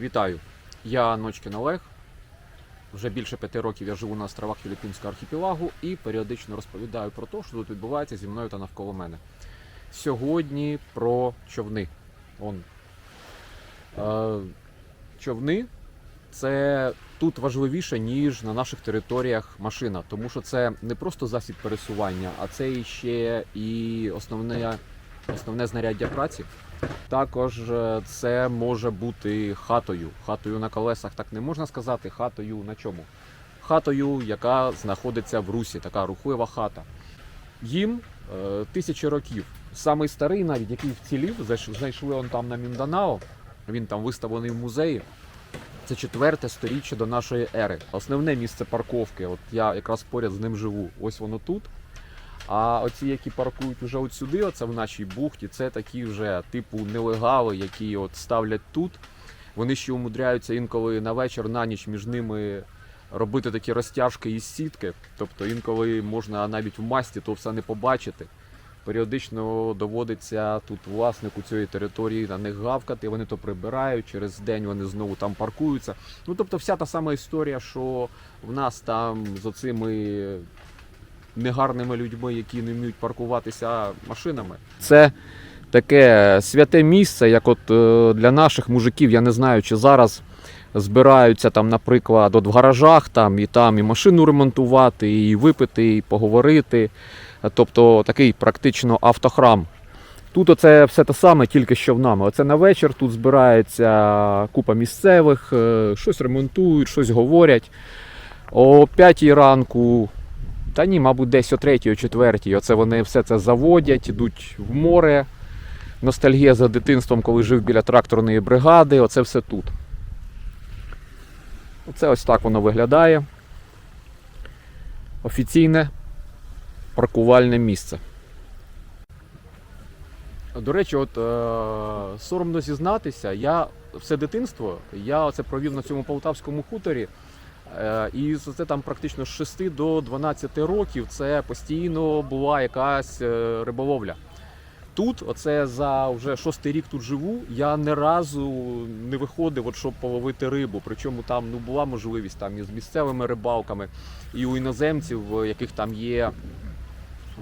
Вітаю! Я Ночкін Олег. Вже більше п'яти років я живу на островах Філіппінського архіпелагу і періодично розповідаю про те, що тут відбувається зі мною та навколо мене. Сьогодні про човни. Он. Е, човни це тут важливіше, ніж на наших територіях машина, тому що це не просто засіб пересування, а це ще і основне, основне знаряддя праці. Також е, це може бути хатою. Хатою на колесах так не можна сказати. Хатою на чому? Хатою, яка знаходиться в русі, така рухлива хата. Їм е, тисячі років. Самий старий, навіть який вцілів, знайшли он там на Мінданао. Він там виставлений в музеї. Це четверте сторіччя до нашої ери. Основне місце парковки. От я якраз поряд з ним живу. Ось воно тут. А оці, які паркують уже от сюди, оце в нашій бухті, це такі вже типу нелегали, які от ставлять тут. Вони ще умудряються інколи на вечір, на ніч між ними робити такі розтяжки із сітки. Тобто інколи можна навіть в масті то все не побачити. Періодично доводиться тут власнику цієї території на них гавкати, вони то прибирають, через день вони знову там паркуються. Ну тобто вся та сама історія, що в нас там з оцими негарними людьми, які не вміють паркуватися машинами. Це таке святе місце, як от е, для наших мужиків, я не знаю, чи зараз збираються там, наприклад, от в гаражах там і там і машину ремонтувати, і випити, і поговорити. Тобто такий практично автохрам. Тут оце все те саме, тільки що в нами. Оце на вечір тут збирається купа місцевих, е, щось ремонтують, щось говорять. О 5 ранку та ні, мабуть, десь о третій, о четвертій. Оце вони все це заводять, ідуть в море. Ностальгія за дитинством, коли жив біля тракторної бригади. Оце все тут. Оце ось так воно виглядає. Офіційне паркувальне місце. До речі, от е, соромно зізнатися, я все дитинство я оце провів на цьому полтавському хуторі. Е, І це там практично з 6 до 12 років це постійно була якась е, риболовля. Тут, оце за вже шостий рік тут живу, я не разу не виходив, от, щоб половити рибу. Причому там ну, була можливість там і з місцевими рибалками, і у іноземців, яких там є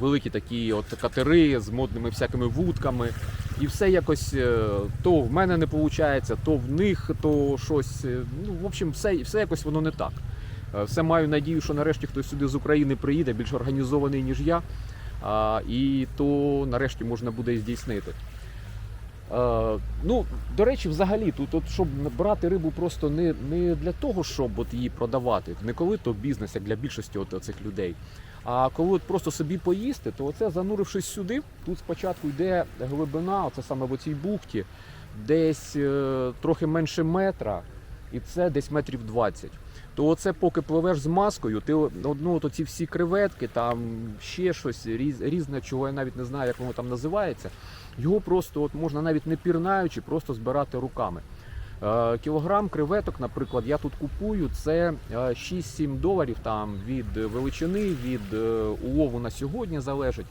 великі такі от катери з модними всякими вудками. І все якось е, то в мене не виходить, то в них, то щось. е, Ну, в общем, все, все якось воно не так. Е, Все маю надію, що нарешті хтось сюди з України приїде, більш організований, ніж я. І то нарешті можна буде здійснити. Ну, до речі, взагалі, тут, от, щоб брати рибу просто не, не для того, щоб от її продавати, не коли то бізнес, як для більшості от цих людей. А коли от просто собі поїсти, то оце занурившись сюди, тут спочатку йде глибина, оце саме в оцій бухті, десь е, трохи менше метра, і це десь метрів 20. То оце поки пливеш з маскою, ти ну, от ці всі креветки, там ще щось різ, різне, чого я навіть не знаю, як воно там називається. Його просто от можна навіть не пірнаючи, просто збирати руками. Е, Кілограм креветок, наприклад, я тут купую це е, 6-7 доларів там від величини, від е, улову на сьогодні залежить.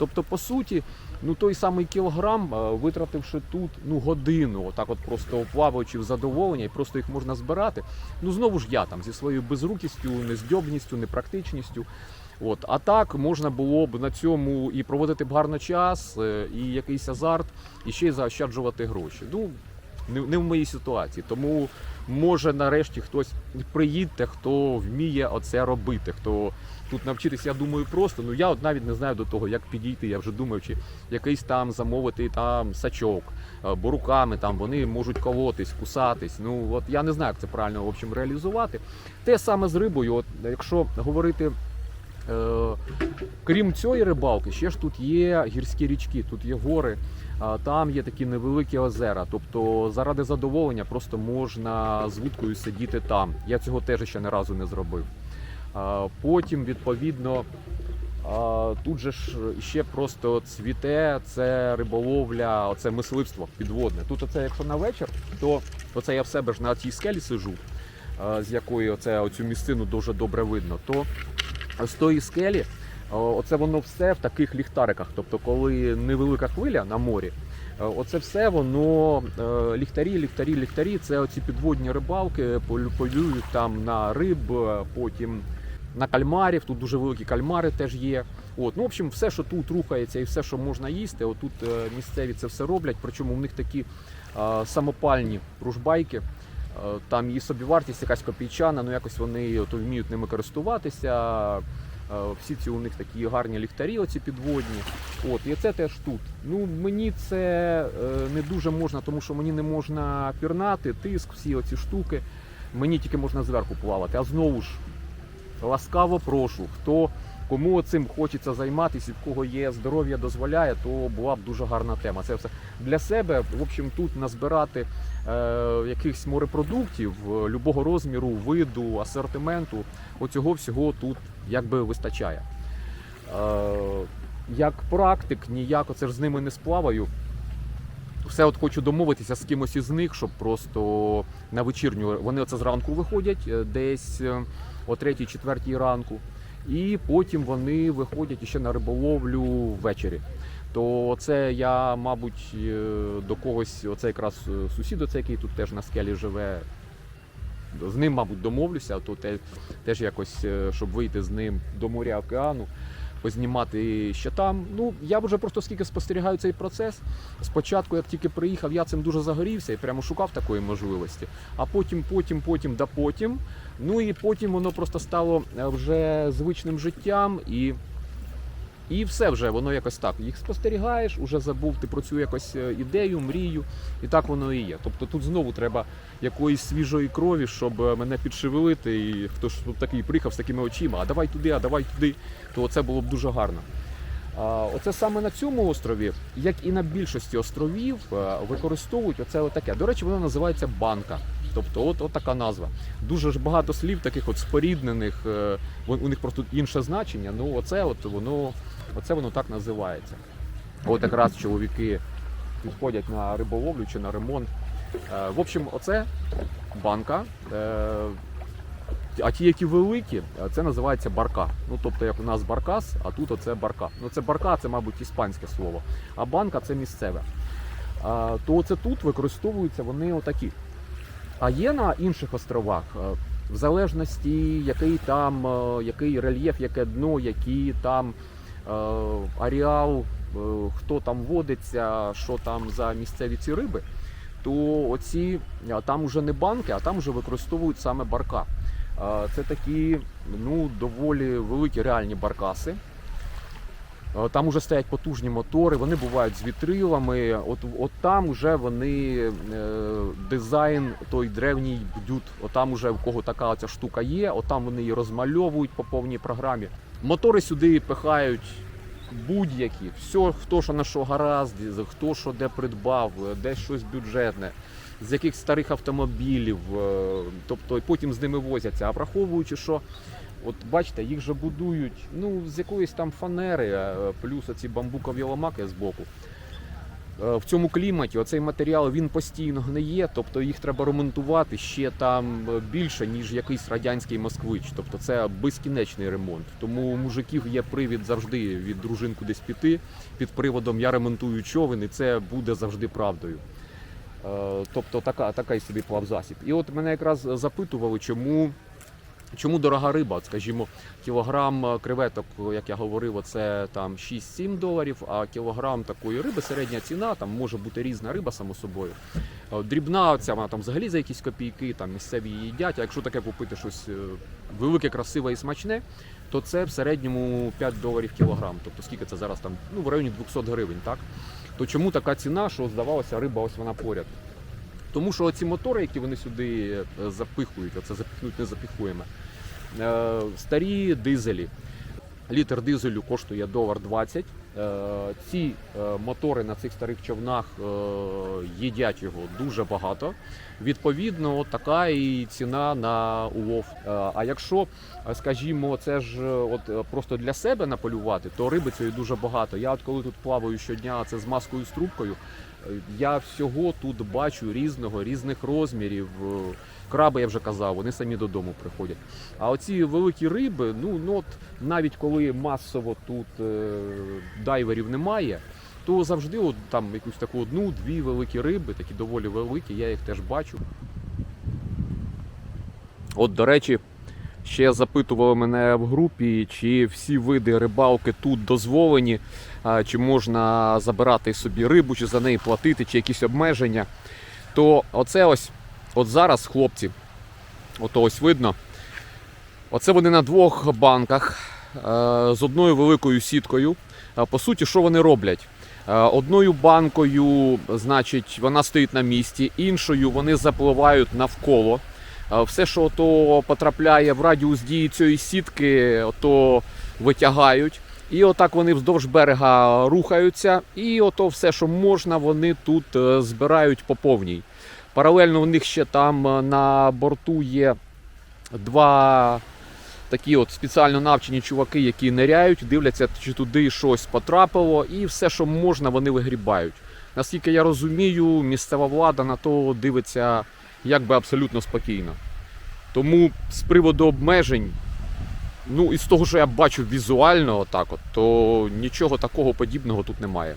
Тобто, по суті, ну той самий кілограм, е, витративши тут ну годину, отак от просто плаваючи в задоволення, і просто їх можна збирати. Ну знову ж я там зі своєю безрукістю, нездьобністю, непрактичністю. От, а так можна було б на цьому і проводити б гарно час, е, і якийсь азарт, і ще й заощаджувати гроші. Ну, не, не в моїй ситуації. Тому може нарешті хтось приїдьте, хто вміє оце робити. Хто тут навчитися, я думаю, просто. Ну я от навіть не знаю до того, як підійти. Я вже думаю, чи якийсь там замовити там сачок, е, бо руками там вони можуть колотись, кусатись. Ну от я не знаю, як це правильно в общем реалізувати. Те саме з рибою. От якщо говорити. Крім цієї рибалки, ще ж тут є гірські річки, тут є гори, там є такі невеликі озера. Тобто заради задоволення просто можна з вудкою сидіти там. Я цього теж ще не разу не зробив. Потім, відповідно, тут же ж ще просто цвіте, це риболовля, оце мисливство підводне. Тут оце, якщо на вечір, то оце я в себе ж на цій скелі сижу, з якої оце, оцю місцину дуже добре видно. то з тої скелі, оце воно все в таких ліхтариках. Тобто, коли невелика хвиля на морі, Е, Оце все воно е, ліхтарі, ліхтарі, ліхтарі. Це оці підводні рибалки, полю- полюють там на риб, е, потім на кальмарів. Тут дуже великі кальмари теж є. От, ну, в общем, все, що тут рухається і все, що можна їсти, отут е, місцеві це все роблять. Причому в них такі е, самопальні ружбайки. Е, Там її собівартість якась копійчана, ну якось вони от, вміють ними користуватися. Е, Всі ці у них такі гарні ліхтарі, оці підводні. От, і це теж тут. Ну мені це е, не дуже можна, тому що мені не можна пірнати, тиск, всі оці штуки. Мені тільки можна зверху плавати. А знову ж ласкаво прошу, хто кому цим хочеться займатися, в кого є здоров'я дозволяє, то була б дуже гарна тема. Це все для себе. В общем, тут назбирати е, якихось морепродуктів е, любого розміру, виду, асортименту. Оцього всього тут якби вистачає. Е, як практик, ніяк оце ж з ними не сплаваю. Все от хочу домовитися з кимось із них, щоб просто на вечірню вони оце зранку виходять е, десь е, о 3-4 ранку, і потім вони виходять ще на риболовлю ввечері. То це я, мабуть, е, до когось, оце якраз е, сусід, оце, який тут теж на скелі живе. З ним, мабуть, домовлюся, то теж якось, е, щоб вийти з ним до моря океану, познімати ще там. Ну, я вже просто скільки спостерігаю цей процес. Спочатку, як тільки приїхав, я цим дуже загорівся і прямо шукав такої можливості. А потім, потім, потім, да потім. Ну і потім воно просто стало е, вже звичним життям і. І все вже воно якось так. Їх спостерігаєш, уже забув ти про цю якось е, ідею, мрію, і так воно і є. Тобто тут знову треба якоїсь свіжої крові, щоб е, мене підшевелити. І хто ж тут такий приїхав з такими очима, а давай туди, а давай туди, то це було б дуже гарно. Оце саме на цьому острові, як і на більшості островів, е, використовують оце отаке. До речі, воно називається банка. Тобто, от, от така назва. Дуже ж багато слів, таких от споріднених, е, у них просто інше значення. Ну, оце от воно, оце воно так називається. От якраз чоловіки підходять на риболовлю чи на ремонт. Е, В общем, оце банка. Е, А ті, які великі, це називається барка. Ну тобто, як у нас баркас, а тут оце барка. Ну це барка, це, мабуть, іспанське слово. А банка це місцеве. То оце тут використовуються вони отакі. А є на інших островах, е, в залежності, який там, е, який рельєф, яке дно, які там е, аріал, хто там водиться, що там за місцеві ці риби, то оці там уже не банки, а там вже використовують саме барка. Це такі ну, доволі великі реальні баркаси. Е, Там вже стоять потужні мотори, вони бувають з вітрилами. От, от там вже вони е, дизайн той древній бдють. От там вже в кого така оця штука є, от вони її розмальовують по повній програмі. Мотори сюди пихають будь-які, все, хто що на що гаразд, хто що де придбав, де щось бюджетне, з яких старих автомобілів, е, тобто потім з ними возяться. А враховуючи, що От бачите, їх же будують ну, з якоїсь там фанери, е, плюс оці бамбукові ламаки з боку. Е, В цьому кліматі оцей матеріал він постійно гниє, тобто їх треба ремонтувати ще там е, більше, ніж якийсь радянський москвич. Тобто це безкінечний ремонт. Тому у мужиків є привід завжди від дружин кудись піти під приводом я ремонтую човен, і це буде завжди правдою. Тобто така, такий собі плавзасіб. І от мене якраз запитували, чому. Чому дорога риба? Скажімо, кілограм е, креветок, як я говорив, це там 6-7 доларів, а кілограм такої риби, середня ціна, там може бути різна риба, само собою. Е, Дрібна ця вона там взагалі за якісь копійки, там місцеві її їдять. А якщо таке купити щось е, велике, красиве і смачне, то це в середньому 5 доларів кілограм. Тобто скільки це зараз там, ну в районі 200 гривень, так? То чому така ціна, що здавалося, риба ось вона поряд? Тому що ці мотори, які вони сюди е, запихують, оце запихнуть не запихуємо. Е, Старі дизелі. Літр дизелю коштує долар 20. Е, Ці мотори на цих старих човнах їдять його дуже багато. Відповідно, от така і ціна на улов. А якщо, скажімо, це ж от просто для себе наполювати, то риби цієї дуже багато. Я от коли тут плаваю щодня, це з маскою з трубкою. Я всього тут бачу різного, різних розмірів. Е, Краби, я вже казав, вони самі додому приходять. А оці великі риби, ну, ну от навіть коли масово тут е, дайверів немає, то завжди от, там якусь таку одну-дві великі риби, такі доволі великі, я їх теж бачу. От, до речі, ще запитували мене в групі, чи всі види рибалки тут дозволені, чи можна забирати собі рибу, чи за неї платити, чи якісь обмеження. То оце ось, от зараз, хлопці, ото ось видно. Оце вони на двох банках е, з одною великою сіткою. Е, По суті, що вони роблять? Е, Одною банкою, значить, вона стоїть на місці, іншою вони запливають навколо. Все, що то потрапляє в радіус дії цієї сітки, то витягають. І отак вони вздовж берега рухаються, і ото все, що можна, вони тут е, збирають по повній. Паралельно у них ще там е, на борту є два такі от спеціально навчені чуваки, які ниряють, дивляться, чи туди щось потрапило, і все, що можна, вони вигрібають. Наскільки я розумію, місцева влада на то дивиться якби абсолютно спокійно. Тому з приводу обмежень, ну і з того, що я бачу візуально, отак от, то нічого такого подібного тут немає.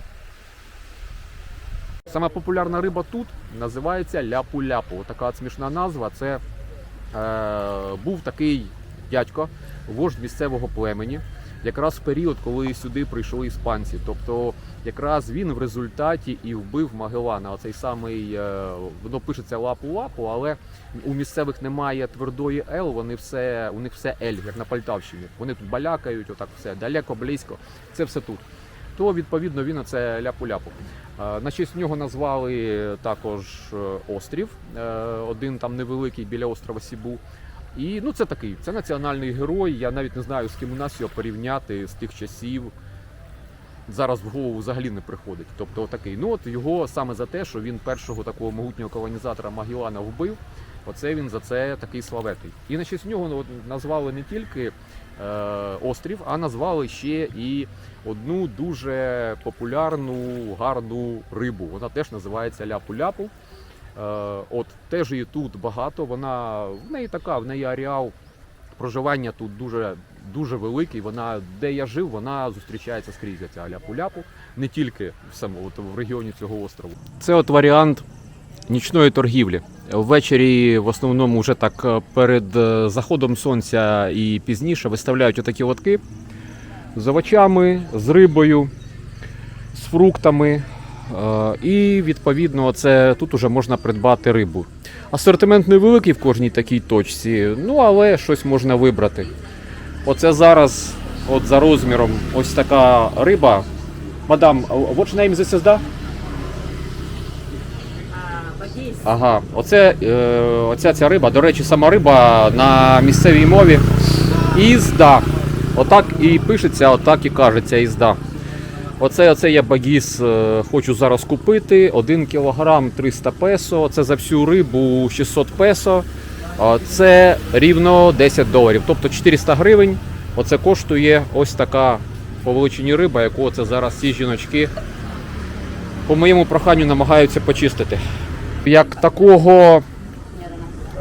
Сама популярна риба тут називається ляпу-ляпу. Така от смішна назва. Це е, був такий дядько, вождь місцевого племені, якраз в період, коли сюди прийшли іспанці. Тобто, якраз він в результаті і вбив Магеллана. Оцей самий е, воно пишеться лапу-лапу, але у місцевих немає твердої Л, вони все, у них все Л, як на Полтавщині. Вони тут балякають, отак все далеко, близько. Це все тут. То відповідно він оце ляпу-ляпу. Е, На честь нього назвали також е, острів, один там невеликий біля острова Сібу. І ну це такий, це національний герой. Я навіть не знаю, з ким у нас його порівняти з тих часів. Зараз в голову взагалі не приходить. Тобто такий. Ну от його саме за те, що він першого такого могутнього колонізатора Магілана вбив. Оце він за це такий славетий. І на честь нього ну, назвали не тільки е, острів, а назвали ще і одну дуже популярну гарну рибу. Вона теж називається ляпу-ляпу. Е, от теж її тут багато. Вона в неї така, в неї ареал проживання тут дуже дуже великий. Вона де я жив, вона зустрічається скрізь ця ляпу-ляпу, не тільки в самому от, в регіоні цього острову. Це от варіант нічної торгівлі. Ввечері в основному вже так е, перед е, заходом сонця і пізніше виставляють отакі лотки з овочами, з рибою, з фруктами. Е, І відповідно це тут уже можна придбати рибу. Асортимент невеликий в кожній такій точці, ну але щось можна вибрати. Оце зараз, от за розміром, ось така риба. Мадам, what's name this is да? Ага, оце, е, оця ця риба, до речі, сама риба на місцевій мові ізда. Отак і пишеться, отак і кажеться ізда. Оце, оце я багіс е, хочу зараз купити. 1 кг 300 песо. Це за всю рибу 600 песо. Це рівно 10 доларів. Тобто 400 гривень. Оце коштує ось така по величині риба, яку оце зараз ці жіночки по моєму проханню намагаються почистити. Як такого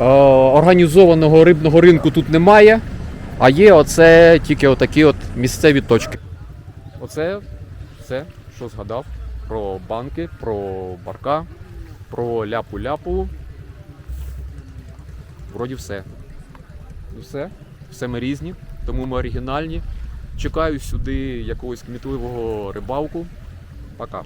е, організованого рибного ринку тут немає, а є оце тільки отакі от місцеві точки. Оце все, що згадав про банки, про барка, про ляпу-ляпу. Вроді все. Ну все. Все ми різні, тому ми оригінальні. Чекаю сюди якогось кмітливого рибалку. Пока.